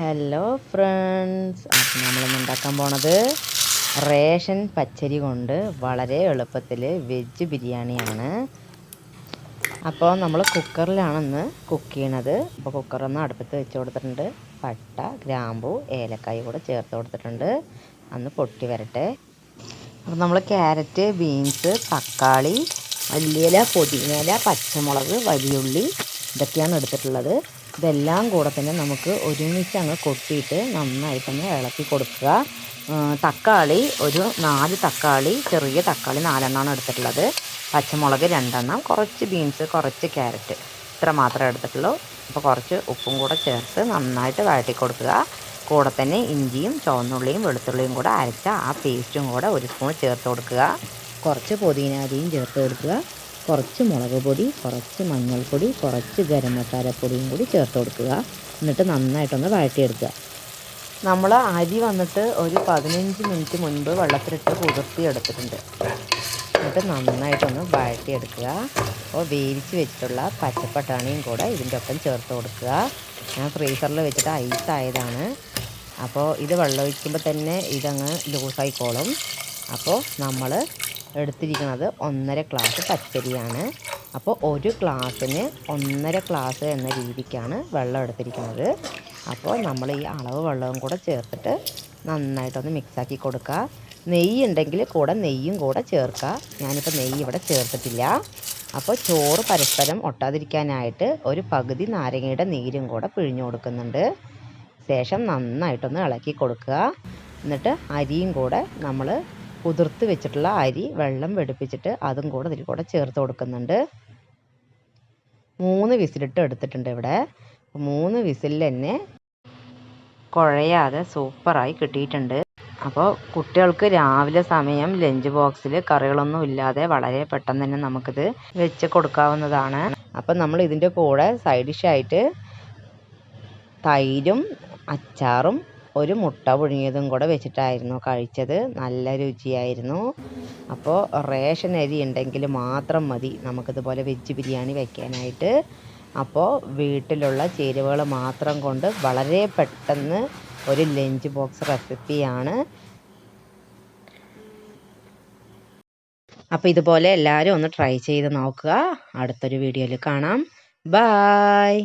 Hello friends അപ്പം നമ്മളിന്ന് ഉണ്ടാക്കാൻ പോണത് റേഷൻ പച്ചരി കൊണ്ട് വളരെ എളുപ്പത്തിൽ വെജ് ബിരിയാണിയാണ്. അപ്പോൾ നമ്മൾ കുക്കറിലാണ് ഇന്ന് കുക്ക് ചെയ്യണത്. അപ്പോൾ കുക്കറൊന്ന് അടുപ്പത്ത് വെച്ച് കൊടുത്തിട്ടുണ്ട്. പട്ട ഗ്രാമ്പു ഏലക്കായ കൂടെ ചേർത്ത് കൊടുത്തിട്ടുണ്ട്. അന്ന് പൊട്ടി വരട്ടെ. അപ്പോൾ നമ്മൾ ക്യാരറ്റ് ബീൻസ് തക്കാളി മല്ലിയില പൊതിനയില പച്ചമുളക് വലിയുള്ളി ഇതൊക്കെയാണ് എടുത്തിട്ടുള്ളത്. ഇതെല്ലാം കൂടെ തന്നെ നമുക്ക് ഒരുമിച്ച് അങ്ങ് കൊട്ടിയിട്ട് നന്നായി തന്നെ ഇളക്കി കൊടുക്കുക. തക്കാളി ഒരു നാല് തക്കാളി ചെറിയ തക്കാളി നാലെണ്ണമാണ് എടുത്തിട്ടുള്ളത്. പച്ചമുളക് രണ്ടെണ്ണം കുറച്ച് ബീൻസ് കുറച്ച് ക്യാരറ്റ്. ഇത്ര മാത്രമേ എടുത്തിട്ടുള്ളൂ. അപ്പോൾ കുറച്ച് ഉപ്പും കൂടെ ചേർത്ത് നന്നായിട്ട് വഴറ്റി കൊടുക്കുക. കൂടെ തന്നെ ഇഞ്ചിയും ചുവന്നുള്ളിയും വെളുത്തുള്ളിയും കൂടെ അരച്ച ആ പേസ്റ്റും കൂടെ ഒരു സ്പൂൺ ചേർത്ത് കൊടുക്കുക. കുറച്ച് പുതിനാരിയും ചേർത്ത് കൊടുക്കുക. കുറച്ച് മുളക് പൊടി കുറച്ച് മഞ്ഞൾപ്പൊടി കുറച്ച് ഗരം മസാലപ്പൊടിയും കൂടി ചേർത്ത് കൊടുക്കുക. എന്നിട്ട് നന്നായിട്ടൊന്ന് വഴറ്റിയെടുക്കുക. നമ്മൾ അരി വന്നിട്ട് ഒരു പതിനഞ്ച് മിനിറ്റ് മുൻപ് വെള്ളത്തിലിട്ട് കുതിർത്തി എടുത്തിട്ടുണ്ട് എന്നിട്ട് നന്നായിട്ടൊന്ന് വഴറ്റിയെടുക്കുക. അപ്പോൾ വേവിച്ച് വെച്ചിട്ടുള്ള പച്ചപ്പട്ടാണിയും കൂടെ ഇതിന്റെ ഒപ്പം ചേർത്ത് കൊടുക്കുക. ഞാൻ ഫ്രീസറിൽ വെച്ചിട്ട് ഐസ് ആയതാണ്. അപ്പോൾ ഇത് വെള്ളം ഒഴിക്കുമ്പോൾ തന്നെ ഇതങ്ങ് ലൂസായിക്കോളും. അപ്പോൾ നമ്മൾ എടുത്തിരിക്കുന്നത് ഒന്നര ക്ലാസ് പച്ചരിയാണ്. അപ്പോൾ ഒരു ഗ്ലാസ്സിന് ഒന്നര ക്ലാസ് എന്ന രീതിക്കാണ് വെള്ളം എടുത്തിരിക്കുന്നത് അപ്പോൾ നമ്മൾ ഈ അളവ് വെള്ളവും കൂടെ ചേർത്തിട്ട് നന്നായിട്ടൊന്ന് മിക്സാക്കി കൊടുക്കുക. നെയ്യ് ഉണ്ടെങ്കിൽ കൂടെ നെയ്യും കൂടെ ചേർക്കുക. ഞാനിപ്പോൾ നെയ്യ് ഇവിടെ ചേർത്തിട്ടില്ല. അപ്പോൾ ചോറ് പരസ്പരം ഒട്ടാതിരിക്കാനായിട്ട് ഒരു പകുതി നാരങ്ങയുടെ നീരും കൂടെ പിഴിഞ്ഞു കൊടുക്കുന്നുണ്ട്. ശേഷം നന്നായിട്ടൊന്ന് ഇളക്കി കൊടുക്കുക. എന്നിട്ട് അരിയും കൂടെ നമ്മൾ കുതിർത്ത് വെച്ചിട്ടുള്ള അരി വെള്ളം വെടുപ്പിച്ചിട്ട് അതും കൂടെ ഇതിൽ കൂടെ ചേർത്ത് കൊടുക്കുന്നുണ്ട്. മൂന്ന് വിസിലിട്ട് എടുത്തിട്ടുണ്ട് ഇവിടെ. മൂന്ന് വിസിലിൽ തന്നെ കുഴയാതെ സൂപ്പറായി കിട്ടിയിട്ടുണ്ട്. അപ്പോൾ കുട്ടികൾക്ക് രാവിലെ സമയം ലഞ്ച് ബോക്സിൽ കറികളൊന്നും ഇല്ലാതെ വളരെ പെട്ടെന്ന് തന്നെ നമുക്കിത് വെച്ച് കൊടുക്കാവുന്നതാണ്. അപ്പം നമ്മൾ ഇതിന്റെ കൂടെ സൈഡ് ഡിഷായിട്ട് തൈരും അച്ചാറും ഒരു മുട്ട പുഴുങ്ങിയതും കൂടെ വെച്ചിട്ടായിരുന്നു കഴിച്ചത്. നല്ല രുചിയായിരുന്നു. അപ്പോൾ റേഷൻ അരി ഉണ്ടെങ്കിൽ മാത്രം മതി. നമുക്കിതുപോലെ വെജ് ബിരിയാണി വെക്കാനായിട്ട്. അപ്പോൾ വീട്ടിലുള്ള ചേരുവകൾ മാത്രം കൊണ്ട് വളരെ പെട്ടെന്ന് ഒരു ലഞ്ച് ബോക്സ് റെസിപ്പിയാണ്. അപ്പോൾ ഇതുപോലെ എല്ലാവരും ഒന്ന് ട്രൈ ചെയ്ത് നോക്കുക. അടുത്തൊരു വീഡിയോയിൽ കാണാം. ബായ്.